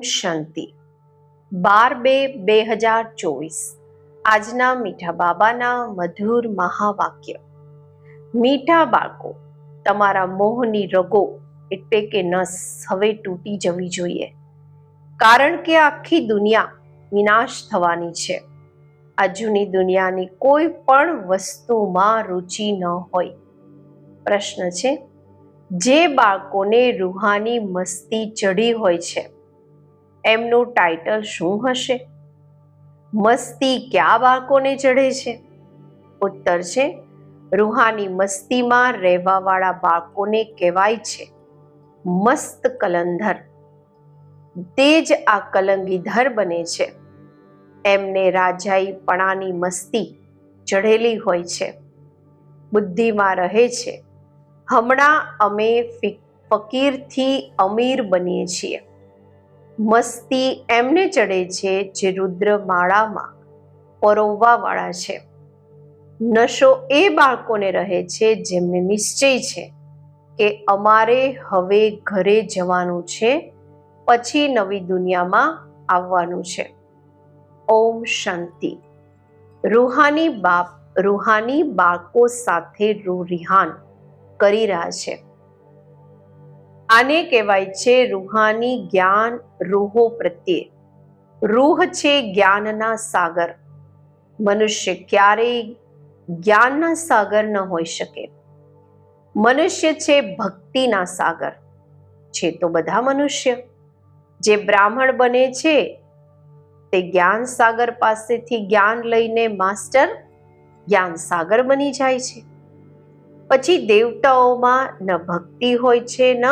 શાંતિ. બાર બે બે હજાર ચોવીસ. આજના મીઠા બાબાના મધુર મહાવાક્ય. મીઠા બાળકો, તમારા મોહની રગો એટલે કે નસ હવે તૂટી જવી જોઈએ. કારણ કે આખી દુનિયા વિનાશ થવાની છે. આ દુનિયાની કોઈ પણ વસ્તુમાં રુચિ ન હોય. પ્રશ્ન છે, જે બાળકોને રૂહાની મસ્તી ચઢી હોય છે એમનું ટાઇટલ શું હશે? મસ્તી કયા બાળકોને ચઢે છે? ઉત્તર છે, રૂહાની મસ્તીમાં રહેવાવાળા બાળકોને કહેવાય છે, મસ્ત કલંધર. તે જ આ કલંગીધર બને છે. એમને રાજાઈપણાની મસ્તી ચઢેલી હોય છે. બુદ્ધિમાં રહે છે. હમણાં અમે ફકીરથી અમીર બનીએ છીએ. મસ્તી એમને ચડે છે જે રુદ્રમાળામાં પરોવવાવાળા છે. નશો એ બાળકોને રહે છે જેમને નિશ્ચય છે કે અમારે હવે ઘરે જવાનું છે, પછી નવી દુનિયામાં આવવાનું છે. ઓમ શાંતિ. રૂહાની બાપ, રૂહાની બાળકો સાથે રૂરિહાન કરી રહ્યા છે. આને કહેવાય છે રૂહાની જ્ઞાન રૂહો પ્રત્યે. રૂહ છે જ્ઞાનના સાગર. મનુષ્ય ક્યારેય જ્ઞાનના સાગર ન હોઈ શકે. મનુષ્ય છે ભક્તિના સાગર. છે તો બધા મનુષ્ય. જે બ્રાહ્મણ બને છે, તે જ્ઞાન સાગર પાસેથી જ્ઞાન લઈને માસ્ટર જ્ઞાન સાગર બની જાય છે. પછી દેવતાઓમાં ન ભક્તિ હોય છે, ન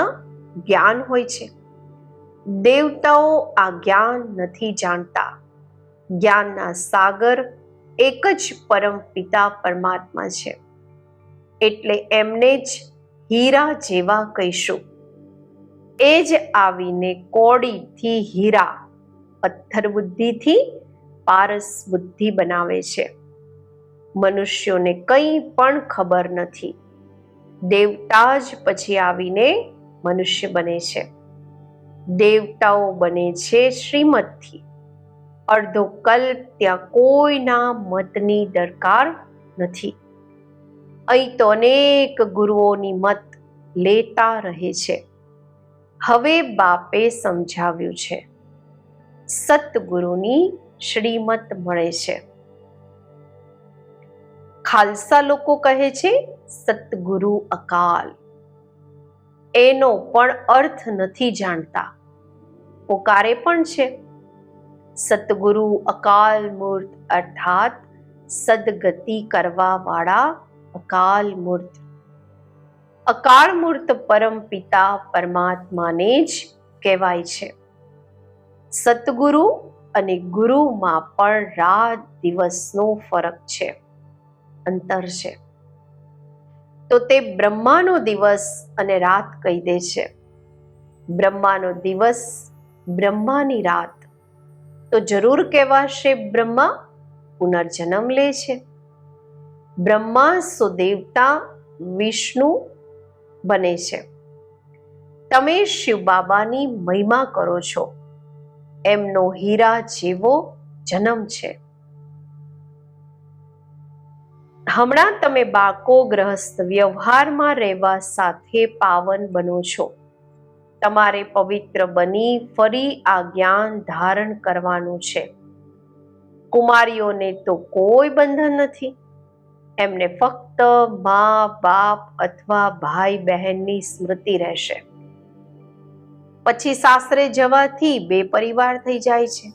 જ્ઞાન હોય છે. દેવતાઓ આ જ્ઞાન નથી જાણતા. જ્ઞાનના સાગર એક જ પરમ પિતા પરમાત્મા છે. એટલે એમને જ હીરા જેવા કહીશું. એ જ આવીને કોડીથી હીરા, પથ્થર બુદ્ધિથી પારસ બુદ્ધિ બનાવે છે. મનુષ્યોને કંઈ પણ ખબર નથી. દેવતા જ પછી આવીને મનુષ્ય બને છે. દેવતાઓ બને છે શ્રીમદથી. અડધો કલ્પ ત્યાં કોઈના મતની દરકાર નથી. અહીં તો અનેક ગુરુઓની મત લેતા રહે છે. હવે બાપે સમજાવ્યું છે. સતગુરુની શ્રીમત મળે છે. ખાલસા લોકો કહે છે, સતગુરુ અકાલ. એનો પણ અર્થ નથી જાણતા. પોકારે પણ છે. સતગુરુ અકાલ મૂર્ત અર્થાત સદગતિ કરવા વાળા અકાલ મૂર્ત. અકાળ મૂર્ત પરમ પિતા પરમાત્માને જ કહેવાય છે. સતગુરુ અને ગુરુમાં પણ રાત દિવસનો ફરક છે. અંતર છે. તો તે બ્રહ્માનો દિવસ અને રાત કહી દે છે. બ્રહ્માનો દિવસ, બ્રહ્માની રાત. તો જરૂર કહેવાશે બ્રહ્મા, પુનર્જન્મ લે છે. બ્રહ્મા સુદેવતા વિષ્ણુ બને છે. તમે શિવ બાબાની મહિમા કરો છો. એમનો હીરા જેવો જન્મ છે. હમણાં તમે બાળકો ગ્રહસ્થ વ્યવહારમાં રહેવા સાથે પાવન બનો છો. તમારે પવિત્ર બની ફરી આ જ્ઞાન ધારણ કરવાનું છે. કુમારીઓને તો કોઈ બંધન નથી. એમને ફક્ત મા, બાપ અથવા ભાઈ બહેનની સ્મૃતિ રહેશે. પછી સાસરે જવાથી બે પરિવાર થઈ જાય છે.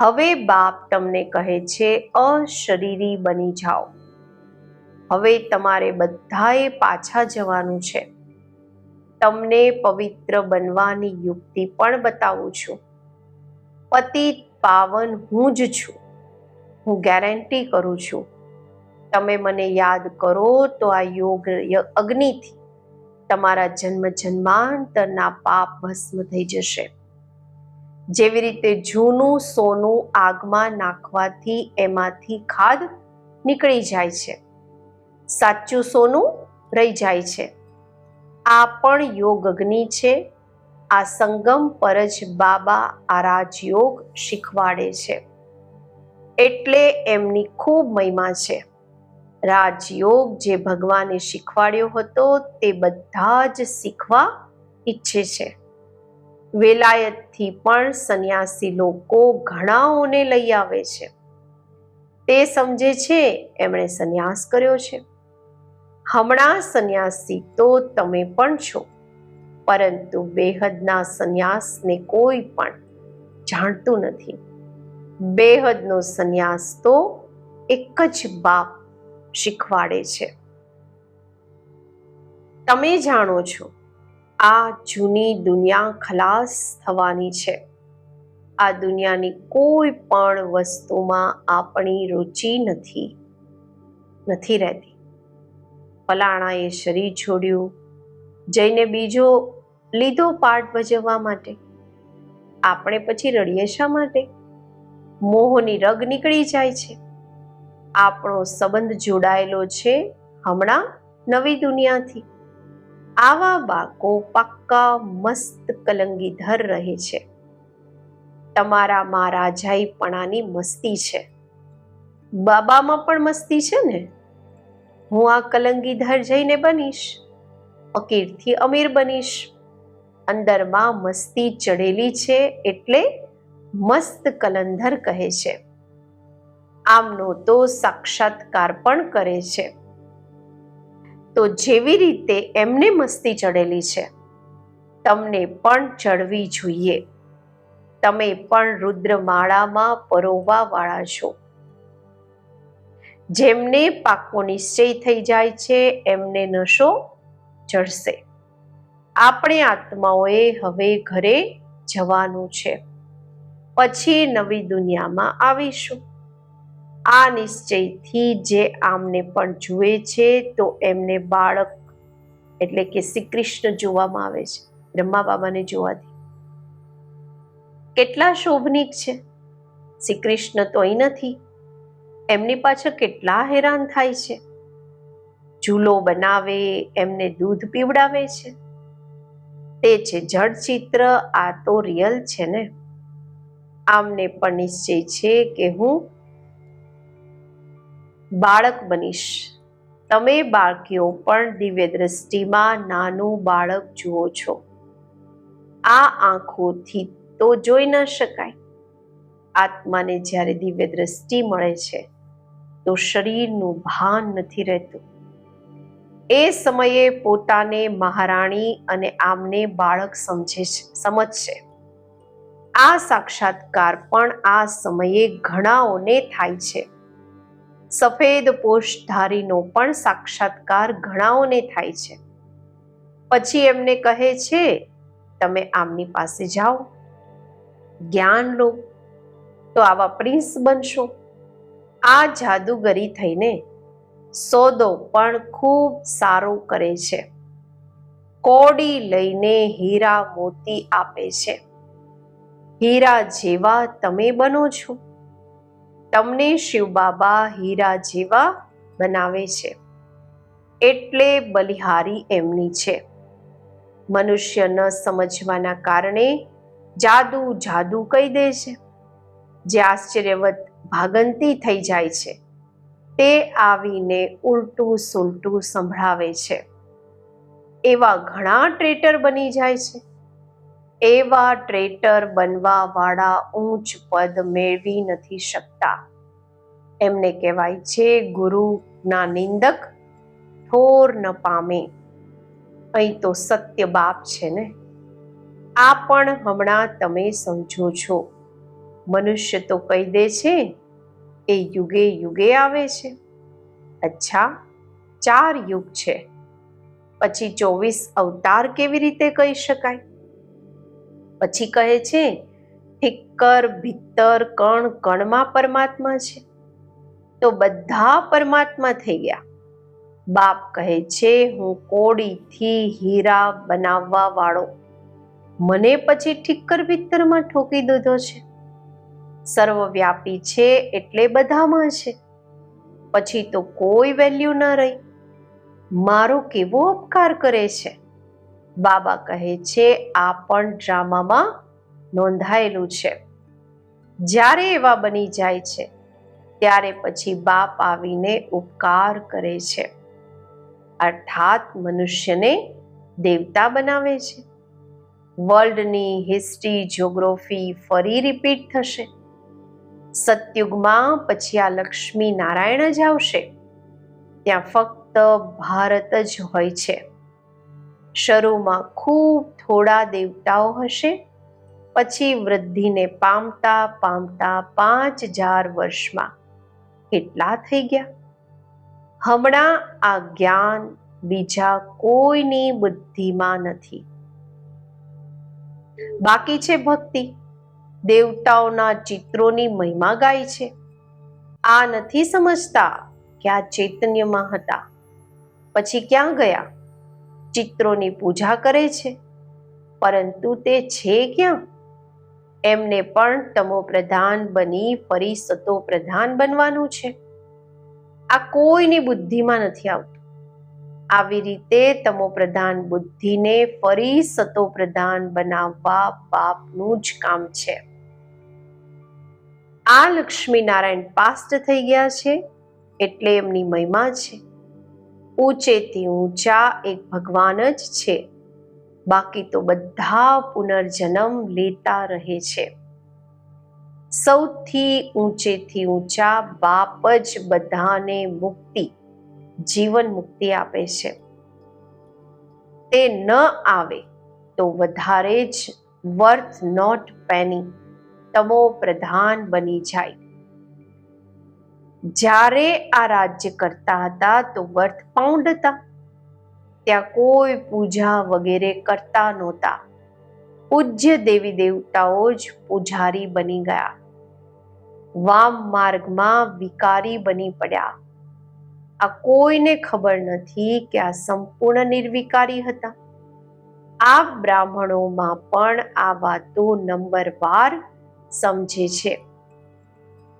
હવે બાપ તમને કહે છે, અશરીરી બની જાઓ. હવે તમારે બધાએ પાછા જવાનું છે. તમને પવિત્ર બનવાની યુક્તિ પણ બતાવું છું. પતિ પાવન હું જ છું. હું ગેરંટી કરું છું. તમે મને યાદ કરો તો આ યોગ અગ્નિથી તમારા જન્મ જન્માંતરના પાપ ભસ્મ થઈ જશે. જેવી રીતે જૂનું સોનું આગમાં નાખવાથી એમાંથી ખાદ નીકળી જાય છે. સાચું સોનું રહી જાય છે. આ પણ યોગ અગ્નિ છે. આ સંગમ પર જ બાબા આ રાજયોગ શીખવાડે છે. એટલે એમની ખૂબ મહિમા છે. રાજયોગ જે ભગવાને શીખવાડ્યો હતો તે બધા જ શીખવા ઈચ્છે છે. વેલાયતથી પણ સંન્યાસી લોકો ઘણાઓને લઈ આવે છે. તે સમજે છે, એમણે સંન્યાસ કર્યો છે. હમણાં સંન્યાસી તો તમે પણ છો. પરંતુ બેહદના સંન્યાસને કોઈ પણ જાણતું નથી. બેહદનો સંન્યાસ તો એક જ બાપ શીખવાડે છે. તમે જાણો છો, આ જૂની દુનિયા ખલાસ થવાની છે. આ દુનિયાની કોઈ પણ વસ્તુમાં આપણી રુચિ નથી નથી રહેતી. ફલાણાએ શરીર છોડ્યું. જઈને બીજો લીધો પાઠ ભજવવા માટે. આપણે પછી રડીએ શા માટે? મોહની રગ નીકળી જાય છે. આપણો સંબંધ જોડાયેલો છે હમણાં નવી દુનિયાથી. આવા બાકો પાક્કા મસ્ત કલંગીધર રહે છે. તમારામાં રાજાઈપણાની મસ્તી છે. બાબામાં પણ મસ્તી છે ને? હું આ કલંગીધર જઈને બનીશ, ફકીરથી અમીર બનીશ. અંદરમાં મસ્તી ચડેલી છે એટલે મસ્ત કલંધર કહે છે. આમનો તો સાક્ષાત્કાર પણ કરે છે. તો જેવી રીતે એમને મસ્તી ચડેલી છે, તમને પણ ચડવી જોઈએ. તમે પણ રુદ્રમાળામાં પરોવા વાળા છો. જેમને પાકો નિશ્ચય થઈ જાય છે, એમને નશો ચડશે આપણે આત્માઓએ હવે ઘરે જવાનું છે. પછી નવી દુનિયામાં આવીશું. આ નિશ્ચયથી જે આમને પણ જુએ છે, તો એમને બાળક એટલે કે શ્રી કૃષ્ણ જોવામાં આવે છે. બ્રહ્મા બાબાને જોવાથી કેટલા શોભનિક છે. શ્રી કૃષ્ણ તોય નથી. એમની પાછળ કેટલા હેરાન થાય છે. ઝૂલો બનાવે, એમને દૂધ પીવડાવે છે. તે છે જડ ચિત્ર, આ તો રિયલ છે ને? આમને પણ નિશ્ચય છે કે હું બાળક બનીશ. તમે બાળકીઓ પણ દિવ્ય દ્રષ્ટિમાં નાનું બાળક જુઓ છો. આ આંખોથી તો જોઈ ન શકાય. આત્માને જ્યારે દિવ્ય દ્રષ્ટિ મળે છે તો શરીરનું ભાન નથી રહેતું. એ સમયે પોતાને મહારાણી અને આમને બાળક સમજે સમજશે. આ સાક્ષાત્કાર પણ આ સમયે ઘણાઓને થાય છે. સફેદ પોષધારીનો પણ સાક્ષાત્કાર ઘણાઓને થાય છે. પછી એમને કહે છે, તમે આમની પાસે જાઓ, જ્ઞાન લો, તો આવા પ્રિન્સ બનશો. આ જાદુગરી થઈને સોદો પણ ખૂબ સારો કરે છે. કોડી લઈને હીરા મોતી આપે છે. હીરા જેવા તમે બનો છો. તમને શિવ બાબા હીરા જેવા બનાવે છે. એટલે બલિહારી એમની છે. મનુષ્ય ન સમજવાના કારણે જાદુ જાદુ કહી દે છે. જે આશ્ચર્યવત ભાગંતી થઈ જાય છે. તે આવીને ઉલટું સુલટું સંભળાવે છે. એવા ઘણા ટ્રેટર બની જાય છે. એવા ટ્રેટર બનવા વાળા ઊંચ પદ મેળવી નથી શકતા. એમને કહેવાય છે ગુરુના નિંદક, ઠોર ન પામે. અહીં તો સત્ય બાપ છે ને? આ પણ હમણાં તમે સમજો છો. મનુષ્ય તો કહી દે છે એ યુગે યુગે આવે છે. અચ્છા, ચાર યુગ છે. પછી ચોવીસ અવતાર કેવી રીતે કહી શકાય? પછી કહે છે ઠિક્કર ભીતર કણ, કણમાં પરમાત્મા છે. તો બધા પરમાત્મા થઈ ગયા. બાપ કહે છે, હું કોડીથી હીરા બનાવવા વાળો. મને પછી ઠિક્કર ભીતરમાં ઠોકી દીધો છે. સર્વવ્યાપી છે એટલે બધામાં છે. પછી તો કોઈ વેલ્યુ ન રહી. મારો કેવો અપકાર કરે છે? બાબા કહે છે, આ પણ ડ્રામામાં નોંધાયેલું છે. જ્યારે એવા બની જાય છે, ત્યારે પછી બાપ આવીને ઉપકાર કરે છે. અર્થાત મનુષ્યને દેવતા બનાવે છે. વર્લ્ડની હિસ્ટ્રી, જ્યોગ્રાફી ફરી રિપીટ થશે. સતયુગમાં પછી આ લક્ષ્મી નારાયણ જ આવશે. ત્યાં ફક્ત ભારત જ હોય છે. શરૂમાં ખૂબ થોડા દેવતાઓ હશે, પછી વૃદ્ધિને પામતા પામતા પાંચ હજાર વર્ષમાં કેટલા થઈ ગયા? હમણાં આ જ્ઞાન બીજા કોઈની બુદ્ધિમાં નથી. બાકી છે ભક્તિ. દેવતાઓના ચિત્રોની મહિમા ગાય છે. આ નથી સમજતા કે આ ચૈતન્યમાં હતા. પછી ક્યાં ગયા? ચિત્રોની પૂજા કરે છે. પરંતુ તે છે ક્યાં? એમને પણ તમો પ્રધાન બની ફરી સતો પ્રધાન બનવાનું છે. આ કોઈની બુદ્ધિમાં નથી આવતું. આવી રીતે તમો પ્રધાન બુદ્ધિને ફરી સતો પ્રધાન બનાવવા બાપનું જ કામ છે. આ લક્ષ્મીનારાયણ પાસ્ટ થઈ ગયા છે એટલે એમની મહિમા છે. ઊંચેથી ઊંચા એક ભગવાન જ છે. બાકી તો બધા પુનર્જન્મ લેતા રહે છે. સૌથી ઊંચેથી ઊંચા બાપ જ બધાને મુક્તિ, જીવન મુક્તિ આપે છે. તે ન આવે તો વધારે જ વર્થ નોટ પેની. તમો પ્રધાન બની જાય. જ્યારે આ રાજ્ય કરતા હતા તો વર્થ પાઉન્ડ હતા. ત્યાં કોઈ પૂજા વગેરે કરતા નહોતા. પૂજ્ય દેવી દેવતાઓ જ પૂજારી બની ગયા. વામ માર્ગમાં વિકારી બની પડ્યા. આ કોઈને ખબર નથી કે આ સંપૂર્ણ નિર્વિકારી હતા. આ બ્રાહ્મણોમાં પણ આ વાતો નંબરવાર સમજે છે.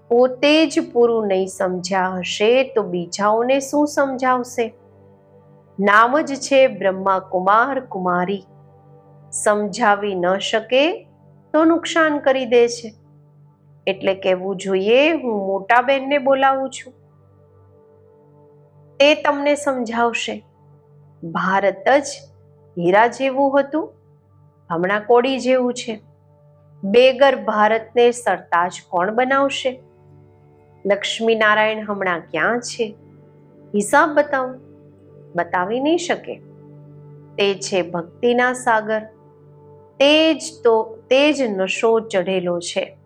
પોતે જ પૂરું નહીં સમજ્યા હશે તો બીજાઓને શું સમજાવશે? નામ જ છે બ્રહ્મા કુમાર કુમારી. સમજાવી ન શકે તો નુકસાન કરી દે છે. એટલે કહેવું જોઈએ હું મોટા બેનને બોલાવું છું. તે તમને સમજાવશે. ભારત જ હીરા જેવું હતું, હમણાં કોડી જેવું છે. બેગર ભારતને સરતાજ કોણ બનાવશે? લક્ષ્મીનારાયણ હમણાં ક્યાં છે? હિસાબ બતાવો. બતાવી નહીં શકે. તે છે ભક્તિના સાગર. તે જ તો, તે જ નશો ચઢેલો છે.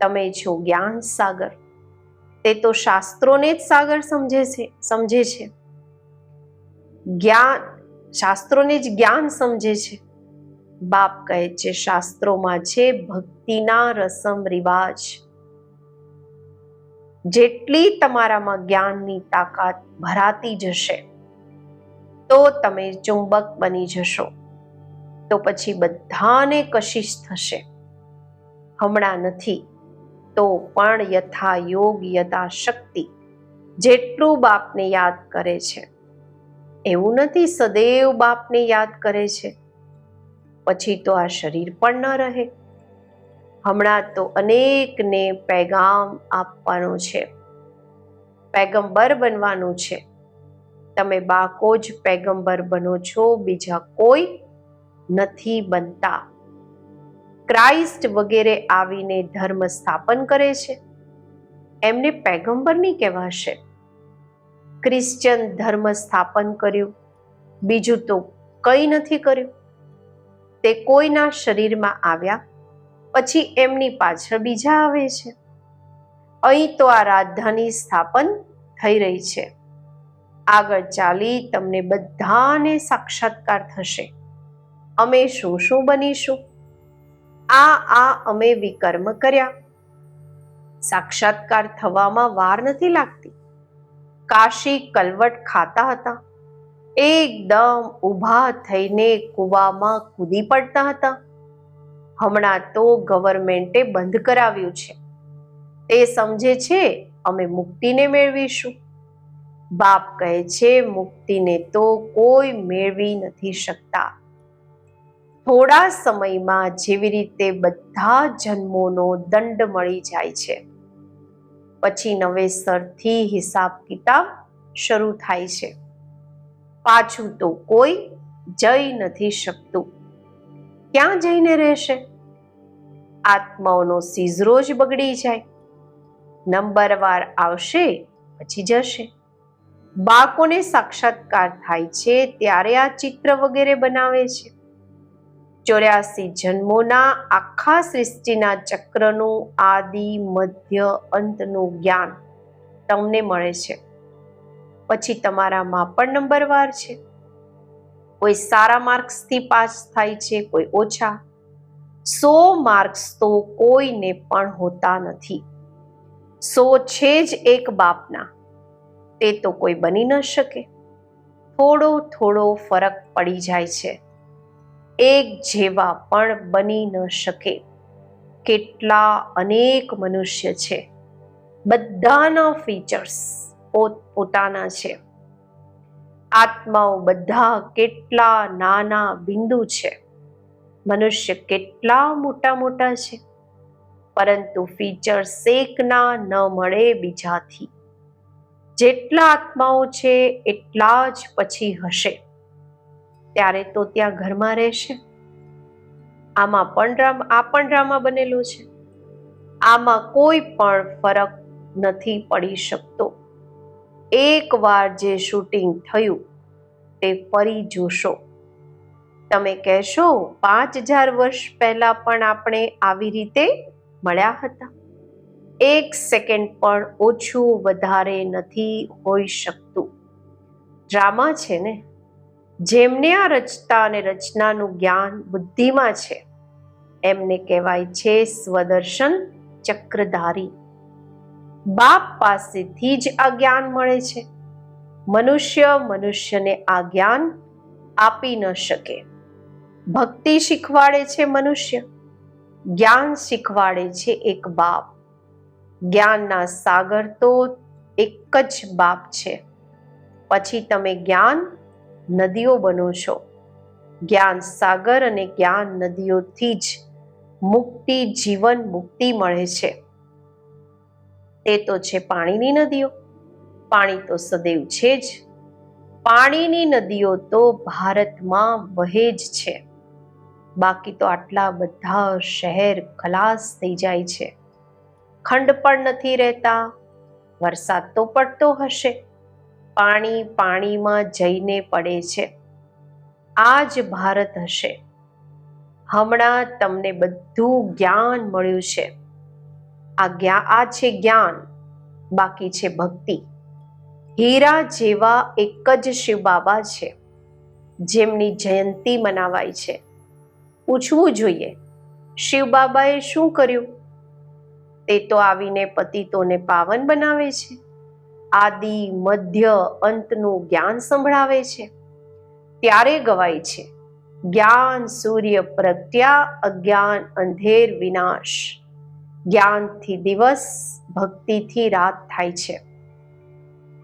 તમે છો જ્ઞાન સાગર. તે તો શાસ્ત્રોને જ સાગર સમજે છે સમજે છે. જ્ઞાન, શાસ્ત્રોને જ જ્ઞાન સમજે છે. બાપ કહે છે, શાસ્ત્રોમાં છે, ભક્તિના રસમ રિવાજ. જેટલી તમારામાં જ્ઞાનની તાકાત ભરાતી જશે, તો તમે ચુંબક બની જશો. તો પછી બધાને કશિશ થશે. હમણાં નથી, તો પણ યથા યોગ યથા શક્તિ જેટલું બાપને યાદ કરે છે. એવું નથી, સદૈવ બાપને યાદ કરે છે. પછી તો આ શરીર પણ ન રહે. હમણાં તો અનેકને પેગામ આપવાનો છે. પેગમ્બર બનવાનું છે. તમે બાકો જ પેગમ્બર બનો છો, બીજા કોઈ નથી બનતા. ક્રાઇસ્ટ વગેરે આવીને ધર્મ સ્થાપન કરે છે. એમને પેગંબર નહીં કહેવાશે. ક્રિશ્ચન ધર્મ સ્થાપન કર્યું. બીજું તો કંઈ નથી કર્યું. તે કોઈના શરીરમાં આવ્યા, પછી એમની પાછળ બીજા આવે છે. અહીં તો આ રાજધાની સ્થાપન થઈ રહી છે. આગળ ચાલી તમને બધાને સાક્ષાત્કાર થશે. અમે શું શું બનીશું? આ આ અમે વિકર્મ કર્યા. સાક્ષાત્કાર થવામાં વાર નથી લાગતી. કાશી કલવટ ખાતા હતા. એકદમ ઊભા થઈને કૂવામાં કૂદી પડતા હતા. હમણાં તો ગવર્મેન્ટે બંધ કરાવ્યું છે. તે સમજે છે, અમે મુક્તિને મેળવીશું. બાપ કહે છે, મુક્તિને તો કોઈ મેળવી નથી શકતા. થોડા સમયમાં જેવી રીતે બધા જન્મોનો દંડ મળી જાય છે. પછી નવેસરથી હિસાબ કિતાબ શરૂ થાય છે. પાછું તો કોઈ જઈ નથી શકતું. ક્યાં જઈને રહેશે? આત્માઓનો સીઝરો જ બગડી જાય. નંબરવાર આવશે, પછી જશે. બાળકોને સાક્ષાત્કાર થાય છે, ત્યારે આ ચિત્ર વગેરે બનાવે છે. ચોર્યાસી જન્મોના આખા સૃષ્ટિના ચક્રનું આદિ, મધ્ય અંતનું જ્ઞાન તમને મળે છે. પછી તમારામાં પણ નંબરવાર છે. કોઈ સારા માર્ક્સથી પાસ થાય છે, કોઈ ઓછા. સો માર્ક્સ તો કોઈને પણ હોતા નથી. સો છે જ એક બાપના. તે તો કોઈ બની ન શકે. થોડો થોડો ફરક પડી જાય છે. એક જેવા પણ બની ન શકે. કેટલા અનેક મનુષ્ય છે. બધાના ફીચર્સ પોત, પોતાના છે. આત્માઓ બધા કેટલા નાના બિંદુ છે. મનુષ્ય કેટલા મોટા મોટા છે. પરંતુ ફીચર એકના ન મળે બીજાથી. જેટલા આત્માઓ છે, એટલા જ પછી હશે. ત્યારે તો ત્યાં ઘરમાં રહેશે. આમાં પણ ડ્રામા, આ પણ ડ્રામા બનેલો છે. આમાં કોઈ પણ ફરક નથી પડી શકતો. એકવાર જે શૂટિંગ થયું, તે ફરી જોશો. તમે કહેશો, પાંચ હજાર વર્ષ પહેલા પણ આપણે આવી રીતે મળ્યા હતા. એક સેકન્ડ પણ ઓછું વધારે નથી હોઈ શકતું. ડ્રામા છે ને? જેમને આ રચતા અને રચનાનું જ્ઞાન બુદ્ધિમાં છે, એમને કહેવાય છે સ્વદર્શન ચક્રધારી. બાપ પાસેથી જ આ જ્ઞાન મળે છે. મનુષ્ય મનુષ્યને આ જ્ઞાન આપી ન શકે. ભક્તિ શીખવાડે છે મનુષ્ય. જ્ઞાન શીખવાડે છે એક બાપ. જ્ઞાનના સાગર તો એક જ બાપ છે. પછી તમે જ્ઞાન નદીઓ બનો છો. જ્ઞાન સાગર અને જ્ઞાન નદીઓથી જ મુક્તિ, જીવન મુક્તિ મળે છે. તે તો છે પાણીની નદીઓ. પાણી તો સદૈવ છે જ. પાણીની નદીઓ તો ભારતમાં વહે જ છે. બાકી તો આટલા બધા શહેર ખલાસ થઈ જાય છે. ખંડ પણ નથી રહેતા. વરસાદ તો પડતો હશે. પાણી પાણીમાં જઈને પડે છે. આ જ ભારત હશે. હમણાં તમને બધું જ્ઞાન મળ્યું છે. આ આ છે જ્ઞાન, બાકી છે ભક્તિ. હીરા જેવા એક જ શિવ બાબા છે, જેમની જયંતી મનાવાય છે. પૂછવું જોઈએ, શિવ બાબાએ શું કર્યું? તે તો આવીને પતિતોને પાવન બનાવે છે. આદિ, મધ્ય, અંતનું જ્ઞાન સંભળાવે છે. ત્યારે ગવાય છે, જ્ઞાન સૂર્ય પ્રત્યા અજ્ઞાન અંધેર વિનાશ. જ્ઞાનથી દિવસ ભક્તિથી રાત થાય છે.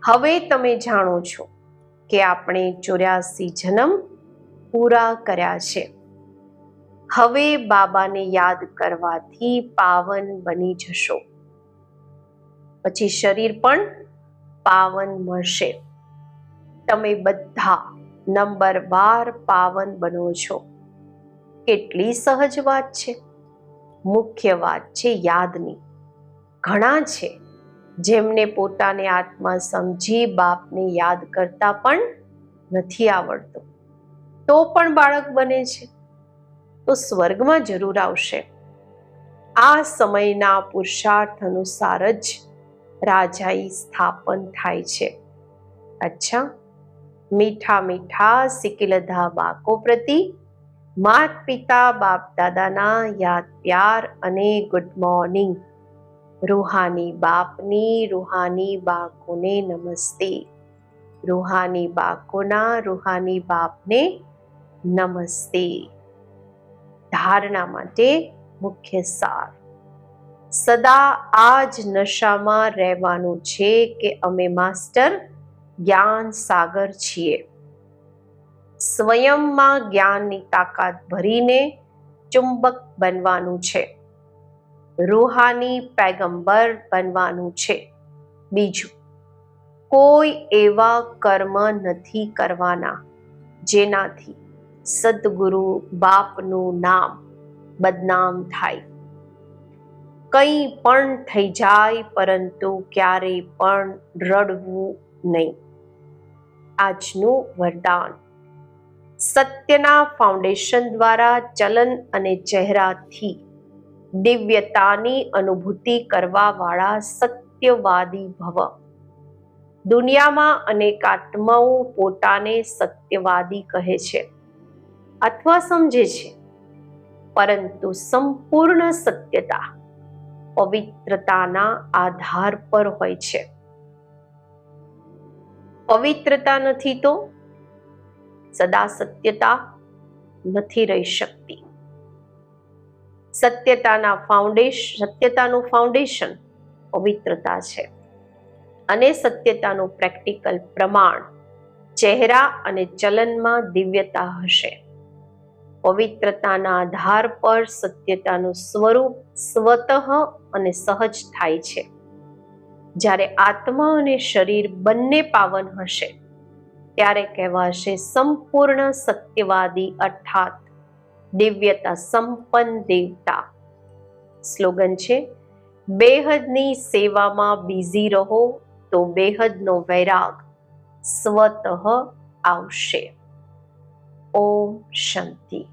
હવે તમે જાણો છો કે આપણે ચોર્યાસી જન્મ પૂરા કર્યા છે. હવે બાબાને યાદ કરવાથી પાવન બની જશો. પછી શરીર પણ પાવન મળશે. તમે બધા નંબર બાર પાવન બનો છો. કેટલી સહજ વાત છે. મુખ્ય વાત છે યાદની. ઘણા છે જેમને પોતાને આત્મા સમજી બાપને યાદ કરતા પણ નથી આવડતું. તો પણ બાળક બને છે. તો સ્વર્ગમાં જરૂર આવશે. આ સમયના પુરુષાર્થ અનુસાર જ રાજાઈ સ્થાપન થાય છે. અચ્છા, મીઠા મીઠા સિકિલધા બાકો પ્રતિ માત પિતા બાપ દાદાના યાદ પ્યાર અને ગુડ મોર્નિંગ રૂહાની બાપની, રૂહાની બાકોને નમસ્તે. રૂહાની બાકોના રૂહાની બાપને નમસ્તે. ધારણા માટે મુખ્ય સાર. સદા આ જ નશામાં રહેવાનું છે કે અમે માસ્ટર જ્ઞાન સાગર છીએ. સ્વયંમાં જ્ઞાનની તાકાત ભરીને ચુંબક બનવાનું છે. રૂહાની પૈગંબર બનવાનું છે. બીજું, કોઈ એવા કર્મ નથી કરવાના જેનાથી સદગુરુ બાપનું નામ બદનામ થાય. કંઈ પણ થઈ જાય પરંતુ ક્યારેય પણ રડવું નહીં. આજનું વરદાન. સત્યના ફાઉન્ડેશન દ્વારા ચલન અને ચહેરાથી દિવ્યતાની અનુભૂતિ કરવાવાળા સત્યવાદી ભવ. દુનિયામાં અનેક આત્માઓ પોતાને સત્યવાદી કહે છે અથવા સમજે છે. પરંતુ સંપૂર્ણ સત્યતા પવિત્રતાના આધાર પર હોય છે. પવિત્રતા નથી તો સદા સત્યતા નથી રહી શકતી. સત્યતાના ફાઉન્ડેશન સત્યતાનું ફાઉન્ડેશન પવિત્રતા છે. અને સત્યતાનું પ્રેક્ટિકલ પ્રમાણ ચહેરા અને ચલનમાં દિવ્યતા હશે. પવિત્રતાના આધાર પર સત્યતાનું સ્વરૂપ સ્વતઃ અને સહજ થાય છે. જ્યારે આત્મા અને શરીર બંને પાવન હશે ત્યારે કહેવાશે સંપૂર્ણ સત્યવાદી અર્થાત દિવ્યતા સંપન્ન દેવતા. સ્લોગન છે, બેહદની સેવામાં બિઝી રહો તો બેહદનો વૈરાગ સ્વતઃ આવશે. ઓમ શાંતિ.